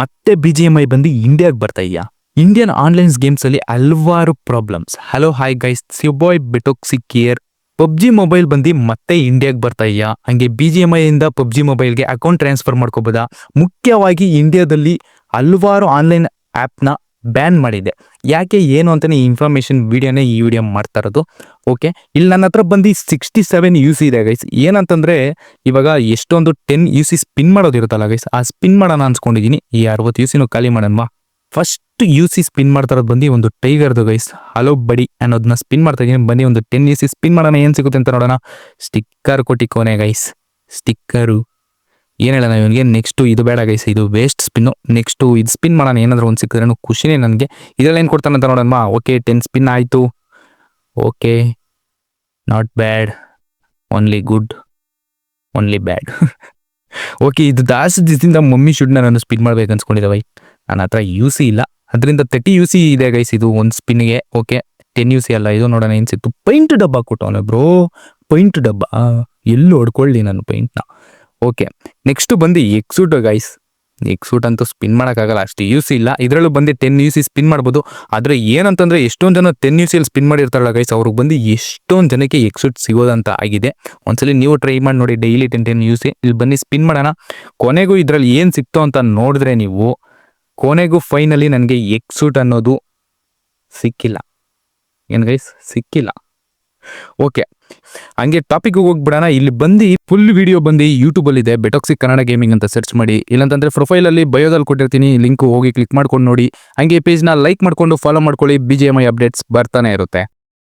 ಮತ್ತೆ B G M I ಬಂದು ಇಂಡಿಯಾಗೆ ಬರ್ತಾ ಇದೆಯಾ? ಇಂಡಿಯನ್ ಆನ್ಲೈನ್ ಗೇಮ್ಸ್ ಅಲ್ಲಿ ಹಲವಾರು ಪ್ರಾಬ್ಲಮ್ಸ್ ಹಲೋ ಹಾಯ್ ಗೈಸ್ ಸಿಬಾಯ್ ಬೆಟೋಕ್ಸಿ ಕೇರ್ ಪಬ್ಜಿ ಮೊಬೈಲ್ ಬಂದು ಮತ್ತೆ ಇಂಡಿಯಾಗೆ ಬರ್ತಾ ಇದೆಯಾ? ಹಂಗೆ ಬಿ ಜಿ ಎಂ ಐಯಿಂದ ಪಬ್ಜಿ ಮೊಬೈಲ್ಗೆ ಅಕೌಂಟ್ ಟ್ರಾನ್ಸ್ಫರ್ ಮಾಡ್ಕೋಬೋದಾ? ಮುಖ್ಯವಾಗಿ ಇಂಡಿಯಾದಲ್ಲಿ ಹಲವಾರು ಆನ್ಲೈನ್ ಆ್ಯಪ್ನ ಬ್ಯಾನ್ ಮಾಡಿದೆ. ಯಾಕೆ, ಏನು ಅಂತಲೇ ಈ ಇನ್ಫಾರ್ಮೇಷನ್ ವಿಡಿಯೋನೇ ಈ ವಿಡಿಯೋ ಮಾಡ್ತಾ ಇರೋದು? ಓಕೆ ಇಲ್ಲಿ ನನ್ನ ಹತ್ರ ಬಂದು ಸಿಕ್ಸ್ಟಿ ಸೆವೆನ್ ಯು ಸಿ ಇದೆ ಗೈಸ್ ಏನಂತಂದರೆ, ಇವಾಗ ಎಷ್ಟೊಂದು ಟೆನ್ ಯು ಸಿ ಸ್ಪಿನ್ ಮಾಡೋದಿರುತ್ತಲ್ಲ ಗೈಸ್ ಆ ಸ್ಪಿನ್ ಮಾಡೋಣ ಅನ್ಸ್ಕೊಂಡಿದ್ದೀನಿ ಈ ಅರವತ್ತು ಯು ಸಿನೂ ಖಾಲಿ ಮಾಡೋಣ ಫಸ್ಟ್ ಯು ಸಿ ಸ್ಪಿನ್ ಮಾಡ್ತಾ ಇರೋದು ಬಂದು ಒಂದು ಟೈಗರ್ದು ಗೈಸ್ ಹಲೋ ಬಡಿ ಅನ್ನೋದನ್ನ ಸ್ಪಿನ್ ಮಾಡ್ತಾ ಇದ್ದೀನಿ ಬನ್ನಿ, ಒಂದು ಟೆನ್ ಯು ಸಿ ಸ್ಪಿನ್ ಮಾಡೋಣ. ಏನು ಸಿಗುತ್ತೆ ಅಂತ ನೋಡೋಣ. ಸ್ಟಿಕ್ಕರ್ ಕೊಟ್ಟಿ ಕೋನೆ ಗೈಸ್ ಸ್ಟಿಕ್ಕರು ಏನು ಹೇಳೋಣ ಇವನಿಗೆ? ನೆಕ್ಸ್ಟು ಇದು ಬೇಡ ಗೈಸ್ ಇದು ವೇಸ್ಟ್ ಸ್ಪಿನ್ನು ನೆಕ್ಸ್ಟು ಇದು ಸ್ಪಿನ್ ಮಾಡೋಣ, ಏನಾದರೂ ಒಂದು ಸಿಕ್ಕಿದ್ರೆ ಖುಷಿನೇ ನನಗೆ. ಇದರಲ್ಲಿ ಏನು ಕೊಡ್ತಾನೆ ಅಂತ ನೋಡೋಣ ಓಕೆ ಟೆನ್ ಸ್ಪಿನ್ ಆಯಿತು. Okay not bad only good only bad okay ಇದು ಜಾಸ್ತಿ ದಿಸದಿಂದ ಮಮ್ಮಿ ಶುಡ್ ನಾನು ಸ್ಪಿನ್ ಮಾಡ್ಬೇಕು ಅನ್ಸ್ಕೊಂಡಿದ್ದೆ ಬೈ. ನನ್ನ ಹತ್ರ ಯು ಸಿ ಇಲ್ಲ. ಅದರಿಂದ ತರ್ಟಿ ಯು ಸಿ ಇದೆ ಗೈಸ್ ಇದು ಒಂದು ಸ್ಪಿನ್ಗೆ ಓಕೆ ಟೆನ್ ಯು ಸಿ ಅಲ್ಲ. ಇದು ನೋಡೋಣ, ಏನು ಸಿಕ್ತು? ಪೈಂಟ್ ಡಬ್ಬ ಕೊಟ್ಟವನು ಬ್ರೋ ಪೈಂಟ್ ಡಬ್ಬ. ಎಲ್ಲೂ ಹೊಡ್ಕೊಳ್ಳಿ ನಾನು ಪೈಂಟ್ನ ಓಕೆ ನೆಕ್ಸ್ಟ್ ಬಂದು ಎಕ್ಸೂಟ್ ಗೈಸ್ ಎಕ್ಸೂಟ್ ಅಂತೂ ಸ್ಪಿನ್ ಮಾಡೋಕ್ಕಾಗಲ್ಲ, ಅಷ್ಟು ಯು ಸಿ ಇಲ್ಲ. ಇದರಲ್ಲೂ ಬಂದು ಟೆನ್ ಯು ಸಿ ಸ್ಪಿನ್ ಮಾಡ್ಬೋದು. ಆದರೆ ಏನಂತಂದರೆ ಎಷ್ಟೊಂದು ಜನ ಟೆನ್ ಯು ಸಿಯಲ್ಲಿ ಸ್ಪಿನ್ ಮಾಡಿರ್ತಾರಲ್ಲ ಗೈಸ್ ಅವ್ರಿಗೆ ಬಂದು ಎಷ್ಟೊಂದು ಜನಕ್ಕೆ ಎಕ್ಸೂಟ್ ಸಿಗೋದಂತ ಆಗಿದೆ. ಒಂದ್ಸಲಿ ನೀವು ಟ್ರೈ ಮಾಡಿ ನೋಡಿ daily ten ten U C ಇಲ್ಲಿ ಬನ್ನಿ ಸ್ಪಿನ್ ಮಾಡೋಣ. ಕೊನೆಗೂ ಇದರಲ್ಲಿ ಏನು ಸಿಕ್ತು ಅಂತ ನೋಡಿದ್ರೆ ನೀವು, ಕೊನೆಗೂ ಫೈನಲಿ ನನಗೆ ಎಕ್ಸೂಟ್ ಅನ್ನೋದು ಸಿಕ್ಕಿಲ್ಲ. ಏನು ಗೈಸ್ ಸಿಕ್ಕಿಲ್ಲ. ಓಕೆ ಹಂಗೆ ಟಾಪಿಕ್ ಹೋಗ್ಬಿಡೋಣ. ಇಲ್ಲಿ ಬಂದು ಫುಲ್ ವಿಡಿಯೋ ಬಂದು ಯೂಟ್ಯೂಬಲ್ಲಿ ಇದೆ. ಬೆಟಾಕ್ಸಿಕ್ ಕನ್ನಡ ಗೇಮಿಂಗ್ ಅಂತ ಸರ್ಚ್ ಮಾಡಿ. ಇಲ್ಲಂತಂದ್ರೆ ಪ್ರೊಫೈಲಲ್ಲಿ ಬಯೋದಲ್ಲಿ ಕೊಟ್ಟಿರ್ತೀನಿ. ಲಿಂಕ್ ಹೋಗಿ ಕ್ಲಿಕ್ ಮಾಡ್ಕೊಂಡು ನೋಡಿ. ಹಂಗೆ ಪೇಜ್ನ ಲೈಕ್ ಮಾಡ್ಕೊಂಡು ಫಾಲೋ ಮಾಡ್ಕೊಳ್ಳಿ. B G M I updates ಬರ್ತಾನೆ ಇರುತ್ತೆ.